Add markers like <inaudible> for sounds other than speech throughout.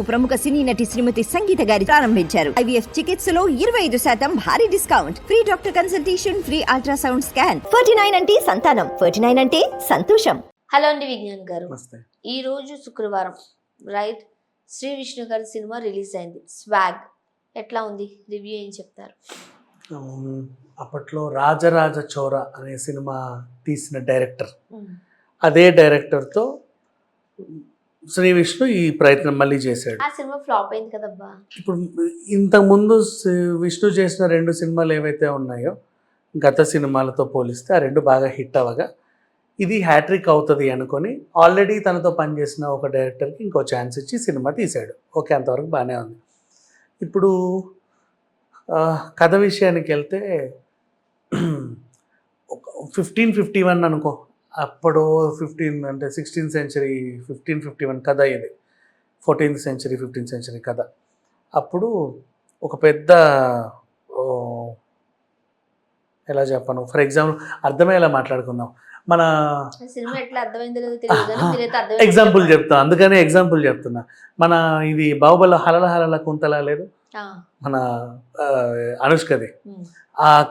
ప్రముఖ సినీ నటి శ్రీమతి సంగీత గారి ప్రారంభించారు. ఐవీఎఫ్ చికిత్సలో ఇరవై ఐదు శాతం భారీ discount. Free doctor consultation free ultrasound scan. Ferty nine అంటే సంతానం. ఫర్టీ నైన్ అంటే సంతోషం. హలో అండి విజ్ఞాన్ గారు. నమస్తే. ఈ రోజు శుక్రవారం రైట్? శ్రీ విష్ణు గారి సినిమా రిలీజ్ అయింది. స్వాగ్. ఎట్లా ఉంది? రివ్యూ ఏం చెప్తారు? అప్పట్లో రాజరాజ చోర అనే సినిమా తీసిన డైరెక్టర్. అదే డైరెక్టర్తో శ్రీ విష్ణు ఈ ప్రయత్నం మళ్ళీ చేశాడు. ఆ సినిమా ఫ్లాప్ అయింది కదబ్బా. ఇప్పుడు ఇంతకుముందు విష్ణు చేసిన రెండు సినిమాలు ఏవైతే ఉన్నాయో గత సినిమాలతో పోలిస్తే ఆ రెండు బాగా హిట్ అవ్వగా ఇది హ్యాట్రిక్ అవుతుంది అనుకొని ఆల్రెడీ తనతో పనిచేసిన ఒక డైరెక్టర్కి ఇంకో ఛాన్స్ ఇచ్చి సినిమా తీశాడు. ఓకే అంతవరకు బాగానే ఉంది. ఇప్పుడు కథ విషయానికి వెళ్తే ఒక ఫిఫ్టీన్ ఫిఫ్టీ వన్ అనుకో అప్పుడు ఫిఫ్టీన్ అంటే sixteenth century fifteen fifty one కథ ఇది. ఫోర్టీన్త్ సెంచరీ ఫిఫ్టీన్త్ సెంచరీ కథ. అప్పుడు ఒక పెద్ద ఎలా చెప్పను? ఫర్ ఎగ్జాంపుల్ అర్థమయ్యేలా మాట్లాడుకుందాం. మన ఎగ్జాంపుల్ చెప్తా. అందుకనే ఎగ్జాంపుల్ చెప్తున్నా. మన ఇది బాహుబలి హలల హలల కుంతల లేదు? మన అనుష్కది. ఆ.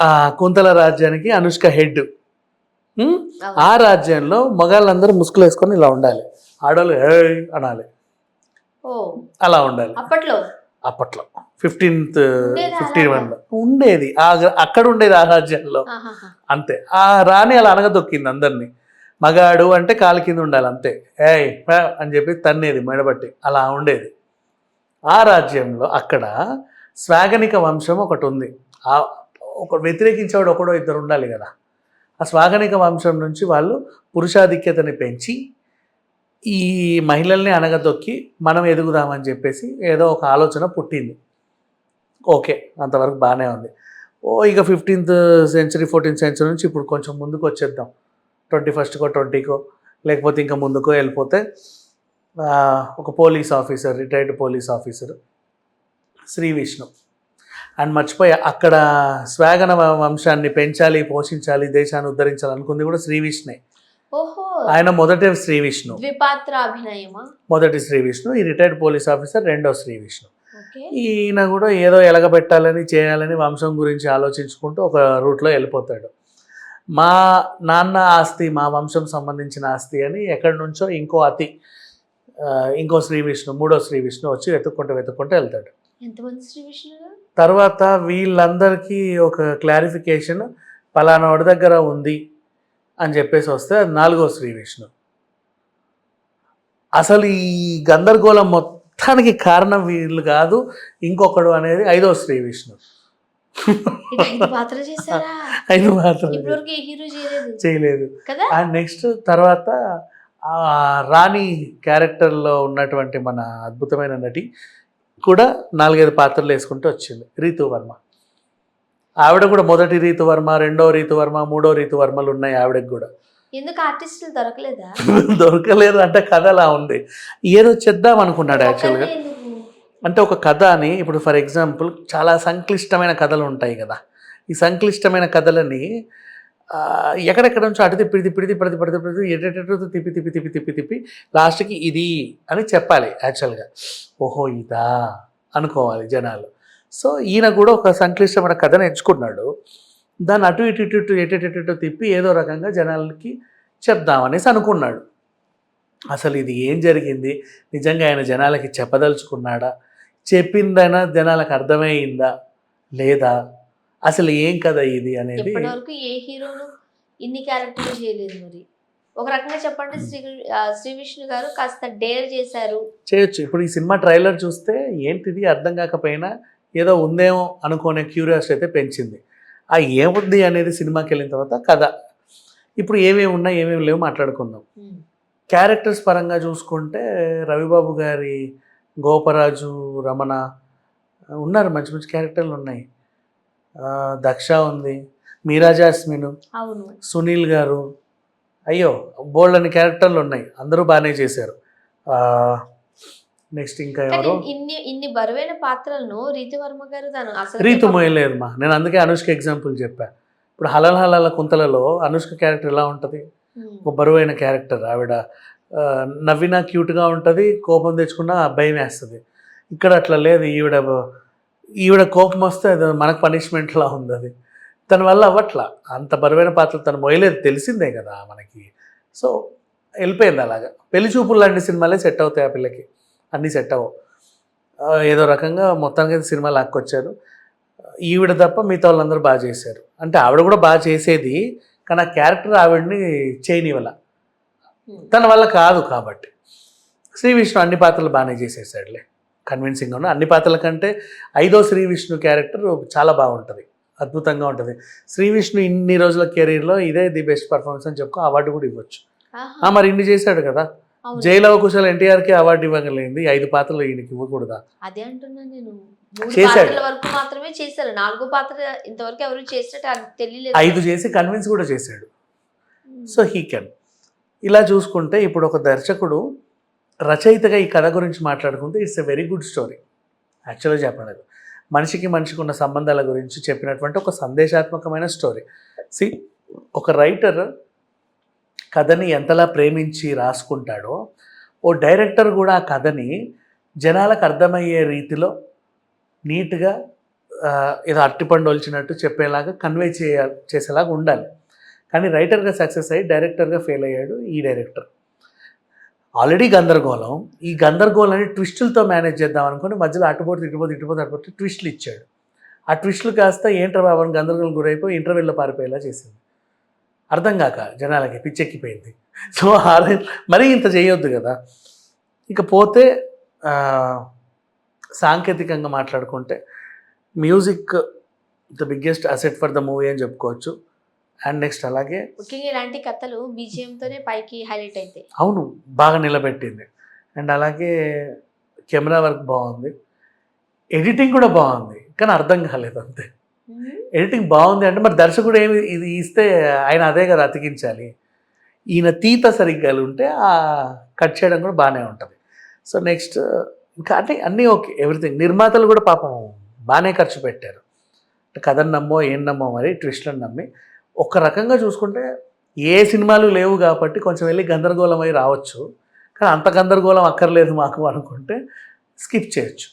ఆ. కుంతల రాజ్యానికి అనుష్క హెడ్. ఆ రాజ్యంలో మగాళ్ళందరూ ముసుగులు వేసుకొని ఇలా ఉండాలి. ఆడవాళ్ళు "ఏయ్" అనాలి. అలా ఉండాలి. అప్పట్లో? అప్పట్లో. ఫిఫ్టీన్త్ ఫిఫ్టీన్ అలాగా? వన్లో ఉండేది. అక్కడ ఉండేది ఆ రాజ్యంలో. అంతే. ఆ రాణి అలా అనగదొక్కింది అందరినీ. మగాడు అంటే కాలు కింద ఉండాలి అంతే. ఏయ్ అని చెప్పి తన్నేది మెడబట్టి. అలా ఉండేది. ఆ రాజ్యంలో అక్కడ స్వాగనిక వంశం ఒకటి ఉంది. ఆ ఒక వ్యతిరేకించేవాడు ఒకడో ఇద్దరు ఉండాలి కదా. ఆ స్వాగనిక వంశం నుంచి వాళ్ళు పురుషాధిక్యతని పెంచి ఈ మహిళల్ని అనగదొక్కి మనం ఎదుగుదామని చెప్పేసి ఏదో ఒక ఆలోచన పుట్టింది. ఓకే అంతవరకు బాగానే ఉంది. ఓ ఇక ఫిఫ్టీన్త్ సెంచరీ ఫోర్టీన్త్ సెంచరీ నుంచి ఇప్పుడు కొంచెం ముందుకు వచ్చేద్దాం ట్వంటీ ఫస్ట్కో ట్వంటీకో లేకపోతే ఇంకా ముందుకో వెళ్ళిపోతే ఒక police officer retired police officer Sri Vishnu. And మర్చిపోయా అక్కడ స్వాగన వంశాన్ని పెంచాలి పోషించాలి దేశాన్ని ఉద్ధరించాలి అనుకుంది కూడా శ్రీ విష్ణునే ఓహో! ఆయన మొదటి శ్రీ విష్ణు. మొదటి శ్రీ విష్ణు ఈ రిటైర్డ్ పోలీస్ ఆఫీసర్ రెండో శ్రీ విష్ణు. ఈయన కూడా ఏదో ఎలగబెట్టాలని చేయాలని వంశం గురించి ఆలోచించుకుంటూ ఒక రూట్లో వెళ్ళిపోతాడు. మా నాన్న ఆస్తి మా వంశం సంబంధించిన ఆస్తి అని ఎక్కడి నుంచో ఇంకో అతి ఇంకో శ్రీ విష్ణు మూడో శ్రీ విష్ణు వచ్చి వెతుక్కుంటూ వెతుక్కుంటూ వెళ్తాడు. ఎంతమంది శ్రీ విష్ణు గారు తర్వాత వీళ్ళందరికీ ఒక క్లారిఫికేషన్ పలానా వాడి దగ్గర ఉంది అని చెప్పేసి వస్తే అది నాలుగో శ్రీ విష్ణు. అసలు ఈ గందరగోళం మొత్తానికి కారణం వీళ్ళు కాదు ఇంకొకడు అనేది ఐదో శ్రీ విష్ణు. ఐదు పాత్ర చేశారా? ఐదు మాత్రం ఇప్పటివరకు ఏ హీరో చేయలేదు. చేయలేదు. కదా? అండ్ నెక్స్ట్ తర్వాత ఆ రాణి క్యారెక్టర్లో ఉన్నటువంటి మన అద్భుతమైన నటి కూడా నాలుగైదు పాత్రలు వేసుకుంటూ వచ్చింది. రీతు వర్మ. ఆవిడ కూడా మొదటి రీతు వర్మ రెండో రీతు వర్మ మూడో రీతు వర్మలు ఉన్నాయి ఆవిడకి కూడా. ఎందుకు ఆర్టిస్టులు దొరకలేదా? <laughs> దొరకలేదు అంటే కథ అలా ఉంది. ఏదో చేద్దాం అనుకున్నాడు యాక్చువల్గా? అంటే ఒక కథ అని ఇప్పుడు ఫర్ ఎగ్జాంపుల్ చాలా సంక్లిష్టమైన కథలు ఉంటాయి కదా. ఈ సంక్లిష్టమైన కథలని ఎక్కడెక్కడ నుంచో అటు తిప్పి తిప్పి తిప్పి తిప్పి తిప్పి ఎటెటో తిప్పి తిప్పి తిప్పి తిప్పి తిప్పి లాస్ట్కి ఇది అని చెప్పాలి యాక్చువల్గా ఓహో ఇదా అనుకోవాలి జనాలు. సో ఈయన కూడా ఒక సంక్లిష్టమైన కథను ఎంచుకున్నాడు దాన్ని అటు ఇటు ఇటు ఇటు ఎటెటెటో ఇటు ఇటు తిప్పి ఏదో రకంగా జనాలకి చెప్దామనేసి అనుకున్నాడు. అసలు ఇది ఏం జరిగింది? నిజంగా ఆయన జనాలకి చెప్పదలుచుకున్నాడా? చెప్పిందైనా జనాలకు అర్థమైందా? లేదా? అసలు ఏం కదా ఇది అనేది ఏ హీరోను ఇన్ని క్యారెక్టర్లు చేయలేదు మరి? ఒక రకంగా చెప్పండి శ్రీ శ్రీ విష్ణు గారు కాస్త డేర్ చేశారు. చేయొచ్చు. ఇప్పుడు ఈ సినిమా ట్రైలర్ చూస్తే ఏంటిది అర్థం కాకపోయినా ఏదో ఉందేమో అనుకునే క్యూరియాసిటీ అయితే పెంచింది. ఆ ఏముంది అనేది సినిమాకి వెళ్ళిన తర్వాత కథ. ఇప్పుడు ఏమేమి ఉన్నాయి ఏమేమి లేవు మాట్లాడుకుందాం. క్యారెక్టర్స్ పరంగా చూసుకుంటే రవిబాబు గారి గోపరాజు రమణ ఉన్నారు. మంచి మంచి క్యారెక్టర్లు ఉన్నాయి. దక్ష ఉంది. మీరా జాస్మిన్ సునీల్ గారు. అయ్యో బోల్డ్ అని క్యారెక్టర్లు ఉన్నాయి. అందరూ బాగానే చేశారు. నెక్స్ట్ ఇంకా ఎవరు? ఇన్ని ఇన్ని బరువైన పాత్రలను రీతి వర్మ గారు తను రీతు మోయలేదు మా నేను అందుకే అనుష్క ఎగ్జాంపుల్ చెప్పా. ఇప్పుడు హలల్ హలాల కుంతలలో అనుష్క క్యారెక్టర్ ఎలా ఉంటుంది? ఒక బరువైన క్యారెక్టర్ ఆవిడ. నవ్వినా క్యూట్గా ఉంటుంది కోపం తెచ్చుకున్నా భయం వేస్తుంది. ఇక్కడ అట్లా లేదు ఈవిడ ఈవిడ కోపం వస్తే అది మనకు పనిష్మెంట్లా ఉంది అది తన వల్ల అవ్వట్లా. అంత బరువైన పాత్ర తను మొయలేదు తెలిసిందే కదా మనకి. సో వెళ్ళిపోయింది అలాగా. పెళ్ళి చూపులు లాంటి సినిమాలే సెట్ అవుతాయి ఆ పిల్లకి. అన్నీ సెట్ అవ్వవు. ఏదో రకంగా మొత్తానికి అయితే సినిమా లాక్కొచ్చారు. ఈవిడ తప్ప మిగతా వాళ్ళందరూ బాగా చేశారు. అంటే ఆవిడ కూడా బాగా చేసేది కానీ ఆ క్యారెక్టర్ ఆవిడని చేయనివ్వాల. తన వల్ల కాదు కాబట్టి. శ్రీ విష్ణు అన్ని పాత్రలు బాగానే చేసేసాడులే. కన్విన్సింగ్గా ఉన్న అన్ని పాత్రల కంటే ఐదో శ్రీ విష్ణు క్యారెక్టర్ చాలా బాగుంటుంది. అద్భుతంగా ఉంటుంది. శ్రీ విష్ణు ఇన్ని రోజుల కెరీర్లో ఇదే ది బెస్ట్ పర్ఫార్మెన్స్ అని చెప్పుకో అవార్డు కూడా ఇవ్వచ్చు. మరి ఇన్ని చేశాడు కదా. జైలవ కుశల్ ఎన్టీఆర్కి అవార్డు ఇవ్వగలిగింది ఐదు పాత్రలు ఈయనకి ఇవ్వకూడదా? అదే అంటున్నా నేను. చేశాడు. వరకు మాత్రమే చేశారు. నాలుగో పాత్ర ఇంతవరకు ఎవరు చేసినట్టు తెలియలేదు. ఐదు చేసి కన్విన్స్ కూడా చేశాడు. సో హీ కెన్ ఇలా చూసుకుంటే ఇప్పుడు ఒక దర్శకుడు రచయితగా ఈ కథ గురించి మాట్లాడుకుంటే it's a very good story. యాక్చువల్గా చెప్పలేదు మనిషికి మనిషికి ఉన్న సంబంధాల గురించి చెప్పినటువంటి ఒక సందేశాత్మకమైన స్టోరీ. సి ఒక రైటర్ కథని ఎంతలా ప్రేమించి రాసుకుంటాడో ఓ డైరెక్టర్ కూడా ఆ కథని జనాలకు అర్థమయ్యే రీతిలో నీట్గా ఏదో అట్టిపండు వచ్చినట్టు చెప్పేలాగా కన్వే చేయ చేసేలాగా ఉండాలి. కానీ రైటర్గా సక్సెస్ అయ్యి డైరెక్టర్గా ఫెయిల్ అయ్యాడు ఈ డైరెక్టర్ ఆల్రెడీ గందరగోళం. ఈ గందరగోళాన్ని ట్విస్టులతో మేనేజ్ చేద్దాం అనుకుని మధ్యలో అటుపోతే ఇటుపోతే ఇటుపోతే అటుపోతే ట్విస్టులు ఇచ్చాడు. ఆ ట్విస్టులు కాస్త ఏంటర్ బాబు గందరగోళం గురైపోయి ఇంటర్వెల్లో పారిపోయేలా చేసింది. అర్థం కాక జనాలకి పిచ్చెక్కిపోయింది. సో మరీ ఇంత చేయొద్దు కదా. ఇక పోతే సాంకేతికంగా మాట్లాడుకుంటే music the biggest asset for the movie అని చెప్పుకోవచ్చు. అండ్ నెక్స్ట్ అలాగే ముఖ్యంగా ఇలాంటి కథలు BGM తోనే పైకి హైలైట్ అవుతాయి అవును బాగా నిలబెట్టింది. అండ్ అలాగే కెమెరా వర్క్ బాగుంది. ఎడిటింగ్ కూడా బాగుంది కానీ అర్థం కాలేదు అంతే. ఎడిటింగ్ బాగుంది అంటే మరి దర్శకుడు ఏమి ఇది ఇస్తే ఆయన అదే కదా అతికించాలి. ఈయన తీత సరిగ్గా ఉంటే ఆ కట్ చేయడం కూడా బాగానే ఉంటుంది. సో నెక్స్ట్ ఇంకా అంటే అన్నీ ఓకే ఎవ్రీథింగ్ నిర్మాతలు కూడా పాపం బాగానే ఖర్చు పెట్టారు. కథను నమ్మో ఏం నమ్మో మరి ట్విస్ట్లను నమ్మి. ఒక రకంగా చూసుకుంటే ఏ సినిమాలు లేవు కాబట్టి కొంచెం వెళ్ళి గందరగోళం అయి రావచ్చు. కానీ అంత గందరగోళం అక్కర్లేదు మాకు అనుకుంటే స్కిప్ చేయొచ్చు.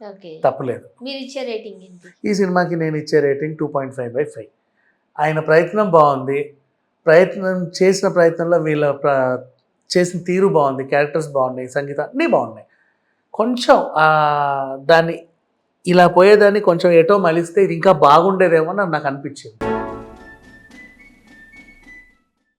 ఓకే. తప్పలేదు. మీరు ఇచ్చే రేటింగ్ ఏంటి? ఈ సినిమాకి నేను ఇచ్చే rating two point five by five. ఆయన ప్రయత్నం బాగుంది. ప్రయత్నం చేసిన ప్రయత్నంలో వీళ్ళ ప్ర చేసిన తీరు బాగుంది క్యారెక్టర్స్ బాగున్నాయి సంగీతం అన్నీ బాగున్నాయి. కొంచెం దాన్ని ఇలా పోయేదాన్ని కొంచెం ఎటో మలిస్తే ఇది ఇంకా బాగుండేదేమో నాకు అనిపించింది.